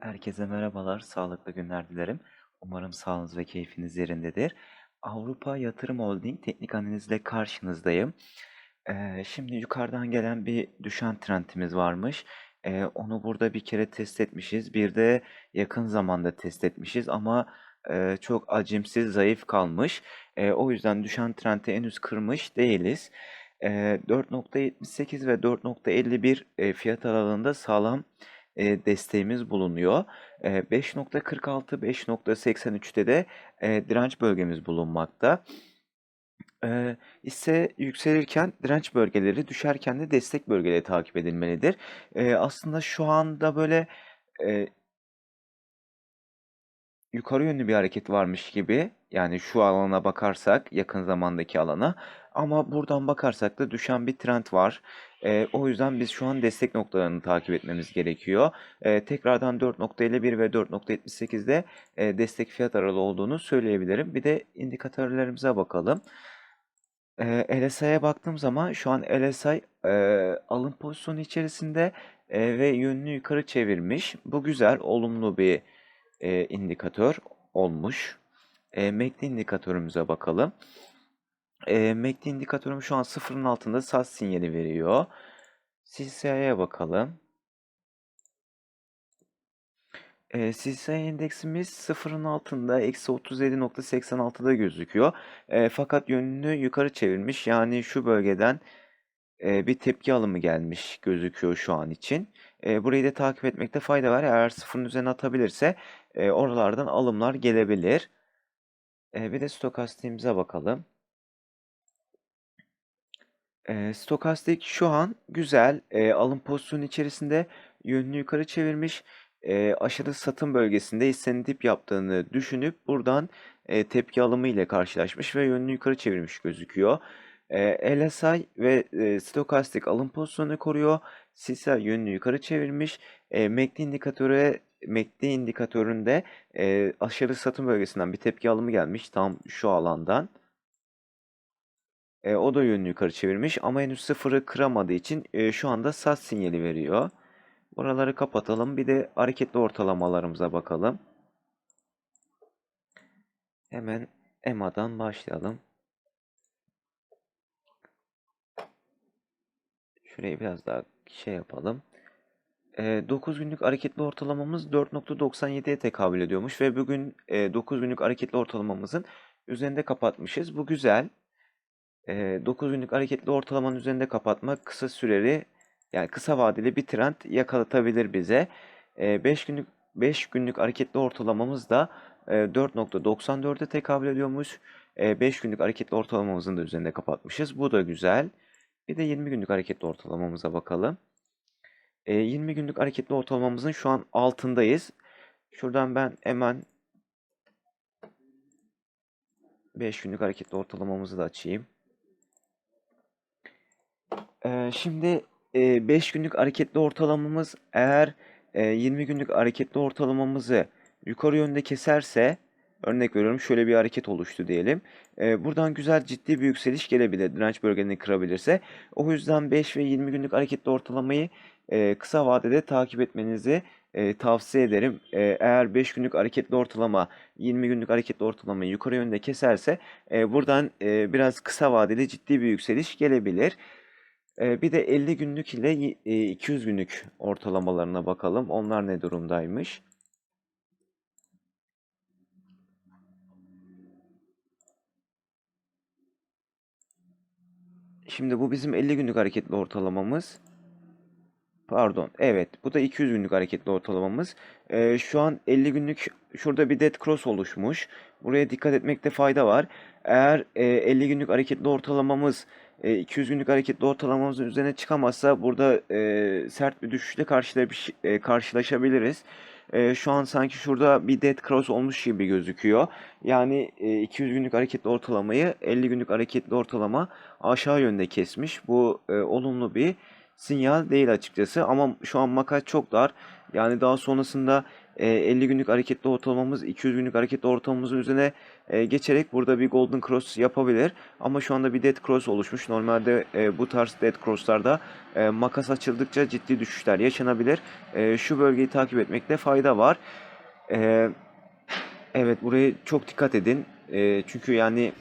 Herkese merhabalar, sağlıklı günler dilerim. Umarım sağlığınız ve keyfiniz yerindedir. Avrupa Yatırım Holding teknik analizle karşınızdayım. Eee, şimdi yukarıdan gelen bir düşen trendimiz varmış. Eee, onu burada bir kere test etmişiz. Bir de yakın zamanda test etmişiz ama eee, çok acemsiz, zayıf kalmış. Eee, o yüzden düşen trendi henüz kırmış değiliz. Eee, 4.78 ve 4.51 eee, fiyat aralığında sağlam eee, desteğimiz bulunuyor. Eee, 5.46, 5.83'te de eee, direnç bölgemiz bulunmakta. Eee, hisse yükselirken direnç bölgeleri, düşerken de destek bölgeleri takip edilmelidir. Eee, aslında şu anda böyle eee yukarı yönlü bir hareket varmış gibi, yani şu alana bakarsak, yakın zamandaki alana ama buradan bakarsak da düşen bir trend var. Eee, o yüzden biz şu an destek noktalarını takip etmemiz gerekiyor. Eee, tekrardan 4.51 ve 4.78'de eee, destek fiyat aralığı olduğunu söyleyebilirim. Bir de indikatörlerimize bakalım. Eee, LSI'ye baktığım zaman şu an LSI eee, alım pozisyonu içerisinde eee, ve yönünü yukarı çevirmiş. Bu güzel, olumlu bir eee, indikatör olmuş. Eee, MACD indikatörümüze bakalım. Eee, MACD indikatörüm şu an sıfırın altında sat sinyali veriyor. CCI'ye bakalım. Eee, CCI endeksimiz sıfırın altında eksi 37.86'da gözüküyor. Eee, fakat yönünü yukarı çevirmiş. Yani şu bölgeden eee, bir tepki alımı gelmiş gözüküyor şu an için. Eee, burayı da takip etmekte fayda var. Eğer sıfırın üzerine atabilirse eee, oralardan alımlar gelebilir. Eee, bir de stokastiğimize bakalım. Stokastik şu an güzel. Eee, alım pozisyonu içerisinde yönünü yukarı çevirmiş. Eee, aşırı satım bölgesinde hissenin dip yaptığını düşünüp buradan eee, tepki alımı ile karşılaşmış ve yönünü yukarı çevirmiş gözüküyor. Eee, LSI ve eee, stokastik alım pozisyonunu koruyor. CCI yönünü yukarı çevirmiş. Eee, MACD indikatörü MACD indikatöründe eee, aşırı satım bölgesinden bir tepki alımı gelmiş tam şu alandan. Eee, o da yönünü yukarı çevirmiş ama henüz sıfırı kıramadığı için eee, şu anda sat sinyali veriyor. Buraları kapatalım. Bir de hareketli ortalamalarımıza bakalım. Hemen EMA'dan başlayalım. Şurayı biraz daha şey yapalım. Eee, 9 günlük hareketli ortalamamız 4.97'ye tekabül ediyormuş ve bugün eee, 9 günlük hareketli ortalamamızın üzerinde kapatmışız. Bu güzel. Eee, 9 günlük hareketli ortalamanın üzerinde kapatmak kısa süreli yani kısa vadeli bir trend yakalatabilir bize. Eee, 5 günlük 5 günlük hareketli ortalamamız da eee, 4.94'e tekabül ediyormuş. Eee, 5 günlük hareketli ortalamamızın da üzerinde kapatmışız. Bu da güzel. Bir de 20 günlük hareketli ortalamamıza bakalım. Eee, 20 günlük hareketli ortalamamızın şu an altındayız. Şuradan ben hemen 5 günlük hareketli ortalamamızı da açayım. Şimdi eee, 5 günlük hareketli ortalamamız eğer eee, 20 günlük hareketli ortalamamızı yukarı yönde keserse örnek veriyorum şöyle bir hareket oluştu diyelim. Buradan güzel ciddi bir yükseliş gelebilir direnç bölgelerini kırabilirse. O yüzden 5 ve 20 günlük hareketli ortalamayı kısa vadede takip etmenizi tavsiye ederim. Eğer 5 günlük hareketli ortalama 20 günlük hareketli ortalamayı yukarı yönde keserse buradan biraz kısa vadeli ciddi bir yükseliş gelebilir. Bir de 50 günlük ile y- eee, 200 günlük ortalamalarına bakalım. Onlar ne durumdaymış? Şimdi bu bizim 50 günlük hareketli ortalamamız. Pardon, evet. Bu da 200 günlük hareketli ortalamamız. Eee, şu an 50 günlük şurada bir dead cross oluşmuş. Buraya dikkat etmekte fayda var. Eğer eee, 50 günlük hareketli ortalamamız eee, 200 günlük hareketli ortalamamızın üzerine çıkamazsa burada eee, sert bir düşüşle karşılaş, eee, karşılaşabiliriz. Eee, şu an sanki şurada bir dead cross olmuş gibi gözüküyor. Yani eee, 200 günlük hareketli ortalamayı 50 günlük hareketli ortalama aşağı yönde kesmiş. Bu eee, olumlu bir sinyal değil açıkçası. Ama şu an makas çok dar. Yani daha sonrasında e, 50 günlük hareketli ortalamamız 200 günlük hareketli ortalamamızın üzerine e, geçerek burada bir golden cross yapabilir. Ama şu anda bir dead cross oluşmuş. Normalde e, bu tarz dead crosslarda e, makas açıldıkça ciddi düşüşler yaşanabilir. E, şu bölgeyi takip etmekte fayda var. E, evet buraya çok dikkat edin. E, çünkü yani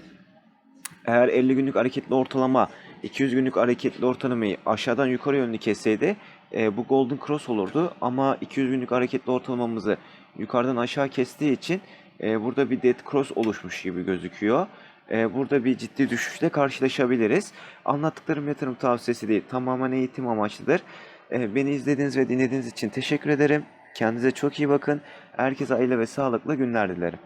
eğer 50 günlük hareketli ortalama 200 günlük hareketli ortalamayı aşağıdan yukarı yönlü kesseydi e, bu golden cross olurdu. Ama 200 günlük hareketli ortalamamızı yukarıdan aşağı kestiği için e, burada bir dead cross oluşmuş gibi gözüküyor. E, burada bir ciddi düşüşle karşılaşabiliriz. Anlattıklarım yatırım tavsiyesi değil, tamamen eğitim amaçlıdır. E, beni izlediğiniz ve dinlediğiniz için teşekkür ederim. Kendinize çok iyi bakın. Herkese hayırlı ve sağlıklı günler dilerim.